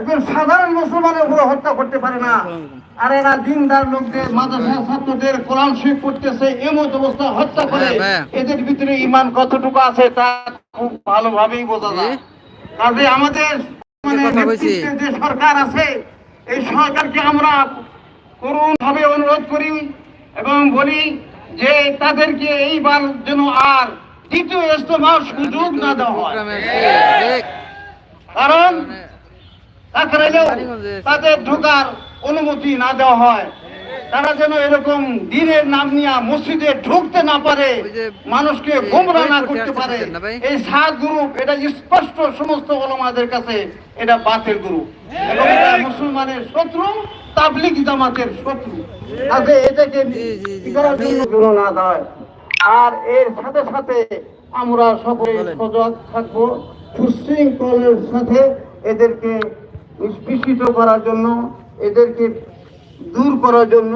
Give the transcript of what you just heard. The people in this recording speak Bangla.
একজন সাধারণ মুসলমানের উপরে হত্যা করতে পারে না। আর এরা দিনদার লোকদের মাদ্রাসা ছাত্রদের কোরআন শরীফ পড়তেছে এমন অবস্থা হত্যা করে। হ্যাঁ, হ্যাঁ। এদের ভিতরে ইমান কতটুকু আছে তা খুব ভালোভাবেই বোঝা যায়। কাজে আমাদের মানে যে সরকার আছে এই সরকারকে আমরা করুণ ভাবে অনুরোধ করি এবং বলি যে তাদেরকে এইবার যেন আর দ্বিতীয় ইস্তেমার সুযোগ না দেওয়া হয়। কারণ তাছাড়াও তাদের ঢোকার অনুমতি না দেওয়া হয়। তারা যেন এরকম দিনের নাম নিয়ে মসজিদে ঢুকতে না পারে মানুষকে গোমরা না করতে পারে? এই সাত গ্রুপ এটা স্পষ্ট সমস্ত ওলামাদের কাছে এটা বাতের গ্রুপ এবং এটা মুসলমানের শত্রু তাবলিগ জামাতের শত্রু। আগে এটাকে না দেয়। আর এর সাথে সাথে আমরা সকলে সজাগ থাকব। সুশৃঙ্খলের সাথে এদেরকে নিষ্পেষিত করার জন্য এদেরকে দূর করার জন্য